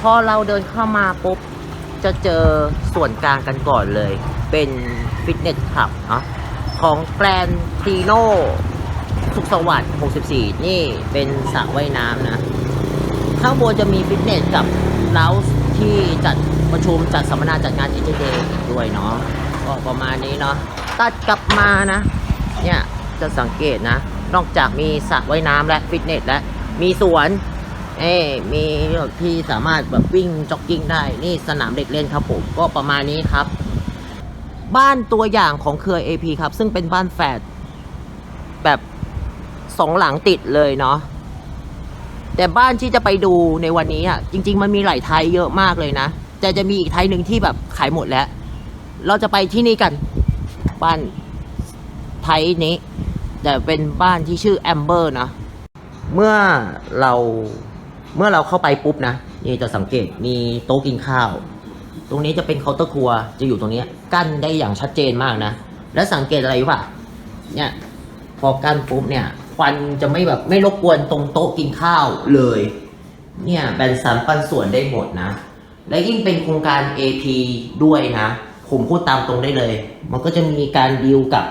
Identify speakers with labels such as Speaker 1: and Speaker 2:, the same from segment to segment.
Speaker 1: พอเราเดินเข้ามาปุ๊บ จะเจอส่วนกลางกันก่อนเลย เป็นฟิตเนสคลับเนาะของแกรนตีโนสุขสวัสดิ์64 นี่เป็นสระว่ายน้ำนะ ข้างบนจะมีฟิตเนสกับเลาส์ที่จัดประชุมจัดสัมมนาจัดงานเอเจเดย์ด้วยเนาะก็ประมาณนี้เนาะตัดกลับมานะ เนี่ยจะสังเกตนะ นอกจากมีสระว่ายน้ำและฟิตเนสและมีสวน เอ้มีที่สามารถแบบวิ่งจ็อกกิ้งได้ นี่สนามเด็กเล่นครับผมก็ประมาณนี้ครับ บ้านตัวอย่างของเครือ AP ครับ ซึ่งเป็นบ้านแฝดแบบสองหลังติดเลยเนาะแต่บ้านที่จะไปดูในวันนี้อะจริง ๆ มันมีหลายไทยเยอะมากเลยนะแต่จะมีอีกไทยหนึ่งที่แบบขายหมดแล้ว เราจะไปที่นี่กัน บ้านไทยนี้ แต่เป็นบ้านที่ชื่อแอมเบอร์นะเมื่อเรา เมื่อเราเข้าไปปุ๊บนะนี่จะสังเกตมีโต๊ะกินข้าว ตรงนี้จะเป็นเคาน์เตอร์ครัวจะอยู่ตรงนี้กั้นได้อย่างชัดเจนมากนะ และสังเกตอะไรรู้ป่ะเนี่ยพอกั้นปุ๊บเนี่ยควันจะไม่แบบไม่รบกวนตรงโต๊ะกินข้าวเลย เนี่ยแบ่งสรรปันส่วนได้หมดนะ และยิ่งเป็นโครงการ AP ด้วยนะ ผมพูดตามตรงได้เลย มันก็จะมีการดีลกับ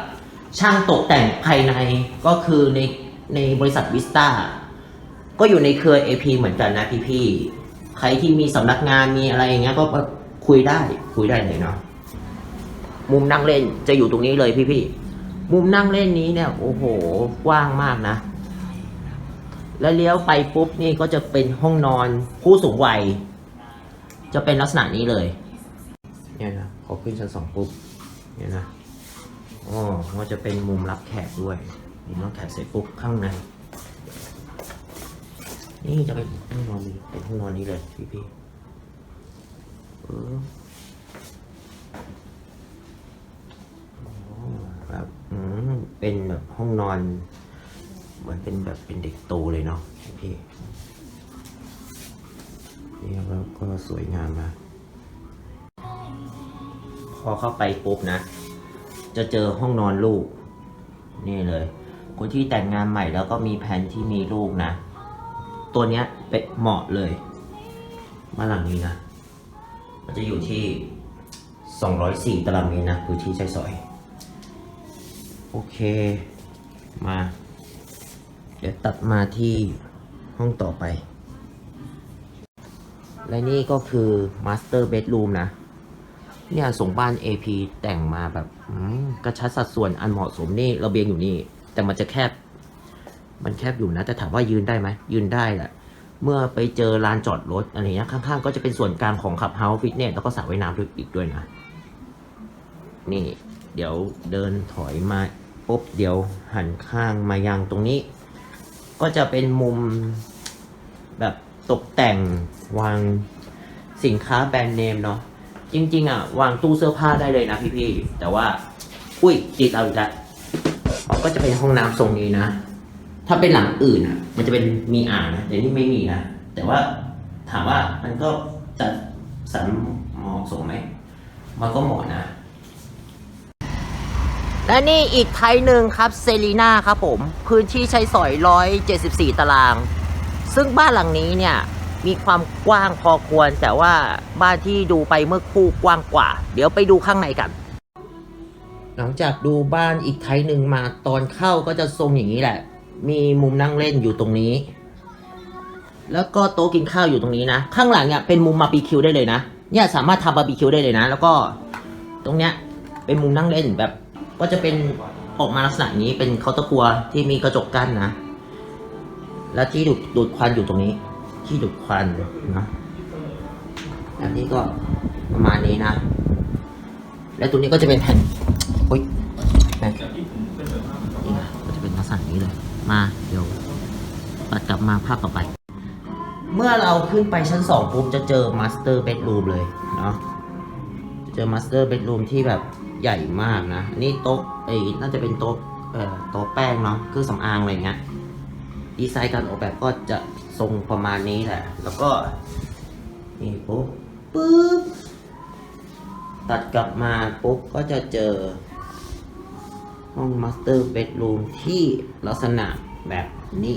Speaker 1: ช่างตกแต่งภายในก็คือในในบริษัทวิสตา ก็อยู่ในเครือ AP เหมือนกันนะพี่ๆใครที่มีสำนักงานมีอะไรอย่างเงี้ยก็คุยได้คุยได้เลยเนาะมุมนั่งเล่นจะอยู่ตรงนี้เลยพี่ๆมุมนั่งเล่นนี้เนี่ยโอ้โหกว้างมากนะ แล้วเลี้ยวไปปุ๊บนี่ก็จะเป็นห้องนอนผู้สูงวัย จะเป็นลักษณะนี้เลยเนี่ยนะพอขึ้นชั้นสองปุ๊บเนี่ยนะอ๋อก็จะเป็นมุมรับแขกด้วยมุมรับแขกเสร็จปุ๊บข้างใน นี่จะเป็นห้องนอนนี้เป็นห้องนอนนี้เลยพี่พี่เออแบบอืมเป็นแบบห้องนอน เหมือนเป็นแบบเป็นเด็กโตเลยเนาะพี่นี่แล้วก็สวยงามนะพอเข้าไปปุ๊บนะ จะเจอห้องนอนลูก นี่เลย คนที่แต่งงานใหม่แล้วก็มีแผนที่มีลูกนะ ตัวเนี้ยเป็นเหมาะเลยบ้านหลังนี้นะมันจะอยู่ที่ 204 ตารางเมตรนะพื้นที่ใช้สอย โอเค มา เดี๋ยวตัดมาที่ห้องต่อไป และนี่ก็คือ Master Bedroom นะ เนี่ยส่งบ้าน AP แต่งมาแบบกระชัดสัดส่วนอันเหมาะสมนี่ระเบียงอยู่นี่ แต่มันจะแคบ มันแคบอยู่นะแต่ถามว่ายืนได้ไหมยืนได้แหละเมื่อไปเจอลานจอดรถอะไรเงี้ยข้างๆ ก็จะเป็นส่วนกลางของขับเฮาส์ฟิตเนสแล้วก็สระว่ายน้ำด้วยอีกด้วยนะ นี่ เดี๋ยวเดินถอยมาปุ๊บเดี๋ยวหันข้างมายังตรงนี้ ก็จะเป็นมุมแบบตกแต่งวางสินค้าแบรนด์เนมเนาะจริง ๆ อะ วางตู้เสื้อผ้าได้เลยนะพี่ๆแต่ว่า อุ้ยติดเอาอีกแล้วก็จะเป็นห้องน้ำทรงนี้นะ ถ้าเป็นหลังอื่นอะ มันจะเป็นมีอ่างนะแต่นี่ไม่มีนะแต่ว่าถามว่ามันก็จัดสรรเหมาะสมไหมมันก็เหมาะนะ และนี่อีกไทยหนึ่งครับเซรีนาครับผม พื้นที่ใช้สอย 174 ตาราง ซึ่งบ้านหลังนี้เนี่ย มีความกว้างพอควร แต่ว่าบ้านที่ดูไปเมื่อครู่กว้างกว่า เดี๋ยวไปดูข้างในกัน หลังจากดูบ้านอีกไทยหนึ่งมาตอนเข้าก็จะทรงอย่างนี้แหละ มีมุมนั่งเล่นอยู่ตรงนี้ แล้วก็โต๊ะกินข้าวอยู่ตรงนี้นะ ข้างหลังเนี่ยเป็นมุมบาร์บีคิวได้เลยนะ เนี่ยสามารถทำบาร์บีคิวได้เลยนะ แล้วก็ตรงเนี้ยเป็นมุมนั่งเล่นแบบ ก็จะเป็นออกมาลักษณะนี้เป็นเคาน์เตอร์ครัวที่มีกระจกกั้นนะ และที่ดูดดูดควันอยู่ตรงนี้ ที่ดูดควันนะอันนี้ก็ประมาณนี้นะ และตรงนี้ก็จะเป็นแผ่นโอ๊ยแผ่นนะก็จะเป็นลักษณะนี้เลย มา เดี๋ยวตัดกลับมาภาพต่อไป เมื่อเราขึ้นไปชั้นสองปุ๊บจะเจอมาสเตอร์เบดรูมเลยเนาะจะเจอมาสเตอร์เบดรูมที่แบบใหญ่มากนะอันนี่โต๊ะไอ้น่าจะเป็นโต๊ะเอ่อโต๊ะแป้งเนาะเครื่องสำอางอะไรเงี้ยดีไซน์การออกแบบก็จะทรงประมาณนี้แหละ แล้วก็นี่ปุ๊บปุ๊บตัดกลับมาปุ๊บก็จะเจอ ห้องมาสเตอร์เบดรูมที่ลักษณะแบบนี้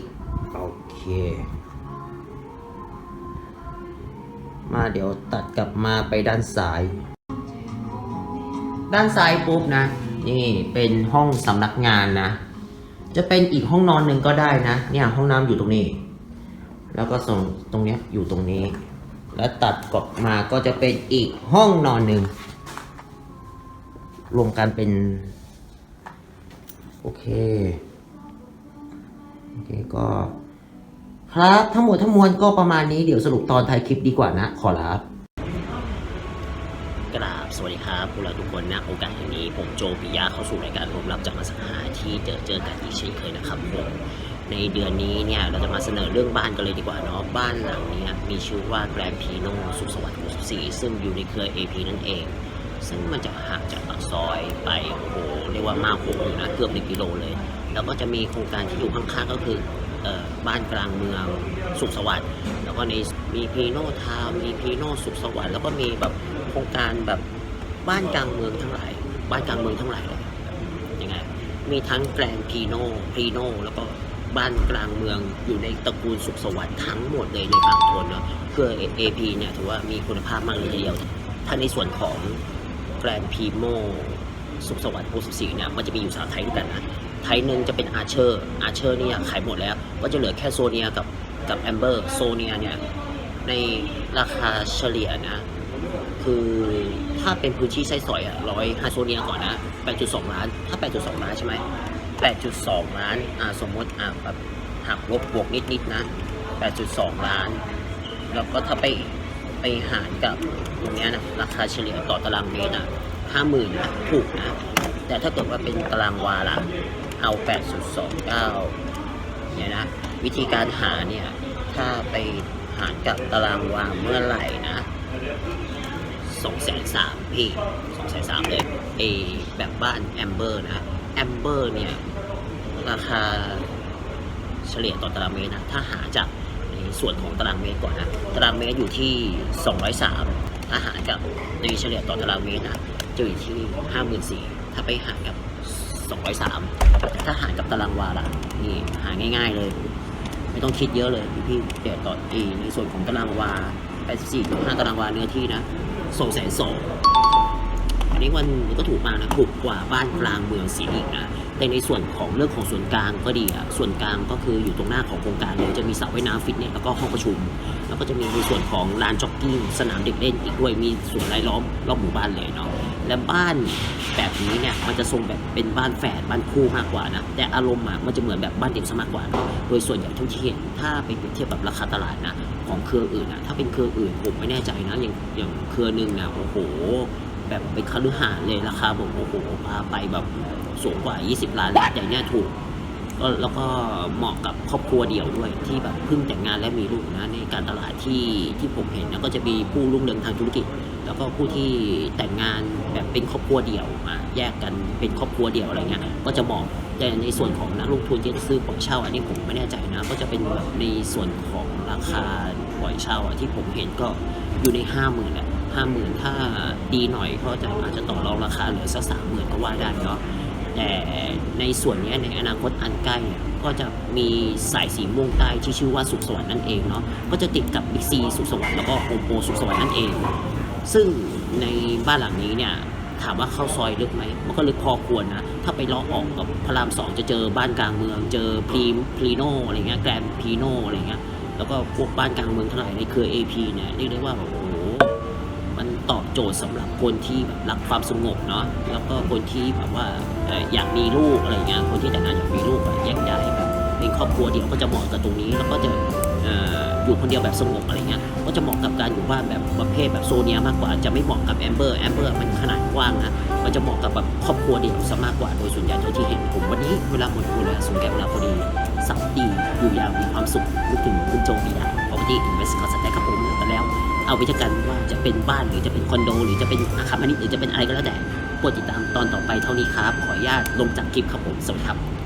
Speaker 1: โอเค มาเดี๋ยวตัดกลับมาไปด้านซ้าย ด้านซ้ายปุ๊บนะ นี่เป็นห้องสำนักงานนะ จะเป็นอีกห้องนอนหนึ่งก็ได้นะ เนี่ยห้องน้ำอยู่ตรงนี้ แล้วก็ส่งตรงเนี้ยอยู่ตรงนี้ แล้วตัดกลับมาก็จะเป็นอีกห้องนอนหนึ่งรวมกันเป็น โอเคโอเคก็ครับทั้งหมดทั้งมวลก็ประมาณนี้เดี๋ยวสรุปตอนท้ายคลิปดีกว่านะ ขอรับ
Speaker 2: กราบสวัสดีครับพวกเราทุกคนนะโอกาสอย่งนี้ ผมโจปิยะเข้าสู่รายการรวมรับจากมาสังหาที่เจอเจอกันอีกเช่นเคยนะครับผมในเดือนนี้เนี่ยเราจะมาเสนอเรื่องบ้านกันเลยดีกว่าเนาะบ้านหลังนี้มีชื่อว่าแกรนพีโนสุขสวัสดิ์64ซึ่งอยู่ในเครือ AP นั่นเอง ซึ่งมันจะห่างจากปากซอยไปโอ้โหเรียกว่ามากโขอยู่นะเกือบหนึ่งกิโลเลย แล้วก็จะมีโครงการที่อยู่ข้างๆก็คืออบ้านกลางเมืองสุขสวัสดิ์แล้วก็ในมีพีโนทาวน์มีพีโนสุขสวัสดิ์แล้วก็มีแบบโครงการแบบบ้านกลางเมืองทั้งหลาย บ้านกลางเมืองทั้งหลายเลยยังไงมีทั้งแกรนพีโนพีโนแล้วก็บ้านกลางเมืองอยู่ในตระกูลสุขสวัสดิ์ทั้งหมดเลยในฝั่งทนเนาะเพื่อ AP เนี่ยถือว่ามีคุณภาพมากเลยทีเดียว ถ้าในส่วนของ แกรนพีโมสุขสวัสดิ์64เนี่ยมันจะมีอยู่สามไทยด้วยกันนะไทยหนึ่งจะเป็นอาเชอร์อาเชอร์เนี่ยขายหมดแล้วก็จะเหลือแค่โซเนียกับกับแอมเบอร์โซเนียเนี่ยในราคาเฉลี่ยนะคือถ้าเป็นพื้นที่ไส้สอยอะร้อยห้าโซเนียก่อนนะ 8.2 ล้าน ถ้า 8.2 ล้านใช่ไหม 8.2 ล้านอ่าสมมติอ่าแบบหักลบบวกนิดๆนะ 8.2 ล้าน แล้วก็ถ้าไป ไปหารกับตรงนี้นะราคาเฉลี่ยต่อตารางเมตรอะห้าหมื่นนะถูกนะ แต่ถ้าเกิดว่าเป็นตารางวาละเอา 8.29 เนี่ยนะ วิธีการหาเนี่ย ถ้าไปหารกับตารางวาเมื่อไหร่นะสองแสนสามพี่สองแสนสามเลยเอแบบบ้านแอมเบอร์นะแอมเบอร์เนี่ย ราคาเฉลี่ยต่อตารางเมตรนะ ถ้าหาจาก ส่วนของตารางเมตรก่อนนะ ตารางเมตรอยู่ที่ 203ถ้าหารกับในเฉลี่ยต่อตารางเมตรนะจะอยู่ที่ 54,000ถ้าไปหารกับ 203 ถ้าหารกับตารางวาล่ะนี่หาง่าย ๆเลย ไม่ต้องคิดเยอะเลยพี่ๆแต่ต่อเอในส่วนของตารางวา 84.5 ตารางวาเนื้อที่นะ2แสนสองอันนี้มันก็ถูกมากนะถูกกว่าบ้านกลางเมืองศรีอีกนะ แต่ในส่วนของเรื่องของส่วนกลางก็ดีอะส่วนกลางก็คืออยู่ตรงหน้าของโครงการเลยจะมีสระว่ายน้ำฟิตเนสแล้วก็ห้องประชุม แล้วก็จะมีในส่วนของลานจ็อกกิ้งสนามเด็กเล่นอีกด้วยมีสวนรายล้อมรอบหมู่บ้านเลยเนาะและบ้านแบบนี้เนี่ยมันจะทรงแบบเป็นบ้านแฝดบ้านคู่มากกว่านะแต่อารมณ์อะมันจะเหมือนแบบบ้านเดี่ยวซะมากกว่าเนะโดยส่วนใหญ่ที่เห็นถ้าไปเปรียบเทียบแบบราคาตลาดนะของเครืออื่นนะถ้าเป็นเครืออื่นผมไม่แน่ใจนะอย่างอย่างเครือหนึ่งนะโอ้โห แบบเป็นคฤหาสน์เลยราคาผมโอ้โหพาไปแบบ สูงกว่า 20 ล้านเลยอย่างเนี้ยถูกก็แล้วก็เหมาะกับครอบครัวเดี่ยวด้วย ที่แบบเพิ่งแต่งงานและมีลูกนะในการตลาดที่ที่ผมเห็นนะก็จะมีผู้รุ่งเรืองทางธุรกิจ แล้วก็ผู้ที่แต่งงานแบบเป็นครอบครัวเดี่ยวมาแยกกันเป็นครอบครัวเดี่ยวอะไรเงี้ยก็จะเหมาะแต่ในส่วนของนักลงทุนที่จะซื้อปล่อยเช่า อันนี้ผมไม่แน่ใจนะ ก็จะเป็นแบบในส่วนของราคาปล่อยเช่าอะที่ผมเห็นก็อยู่ในห้าหมื่นแหละห้าหมื่นถ้าดีหน่อยก็จะอาจจะต่อรองราคาเหลือสักสามหมื่นก็ว่าได้เนาะ แต่ในส่วนนี้ในอนาคตอันใกล้เนี่ยก็จะมีสายสีม่วงใต้ที่ชื่อว่าสุขสวรรค์นั่นเองเนาะก็จะติดกับบิ๊กซีสุขสวรรค์แล้วก็โฮมโปรสุขสวรรค์นั่นเอง ซึ่งในบ้านหลังนี้เนี่ยถามว่าเข้าซอยลึกไหมมันก็ลึกพอควรนะ ถ้าไปลาะออกกับพระรามสองจะเจอบ้านกลางเมือง เจอพรีพรีโนอะไรเงี้ยแกรนพีโนอะไรเงี้ยแล้วก็พวกบ้านกลางเมืองทั้งหลายในเครือ AP เนี่ยเรียกได้ว่าแบบ ตอบโจทย์สำหรับคนที่แบบรักความสงบเนาะแล้วก็คนที่แบบว่าอยากมีลูกอะไรเงี้ยคนที่แต่งงานอยากมีลูกแยกย้ายแบบเป็นครอบครัวเดียวก็จะเหมาะกับตรงนี้ แล้วก็จะอยู่คนเดียวแบบสงบอะไรเงี้ยก็จะเหมาะกับการอยู่บ้านแบบประเภทแบบโซเนียมากกว่าจะไม่เหมาะกับแอมเบอร์แอมเบอร์มันขนาดกว้างนะมันจะเหมาะกับแบบครอบครัวเดียวซะมากกว่าโดยส่วนใหญ่เท่าที่เห็นผมวันนี้เวลาหมดเวลาสูงแก่เวลาพอดีสับดีอยู่ยาวมีความสุขนึกถึงคุณโจมีดา property invest ขอสแต็กครับผมแต่แล้ว เอาไปจัดกันว่าจะเป็นบ้านหรือจะเป็นคอนโด หรือจะเป็นอาคารพาณิชย์หรือจะเป็นอะไรก็แล้วแต่โปรดติดตามตอนต่อไปเท่านี้ครับ ขออนุญาตลงจากคลิปครับผม สวัสดีครับ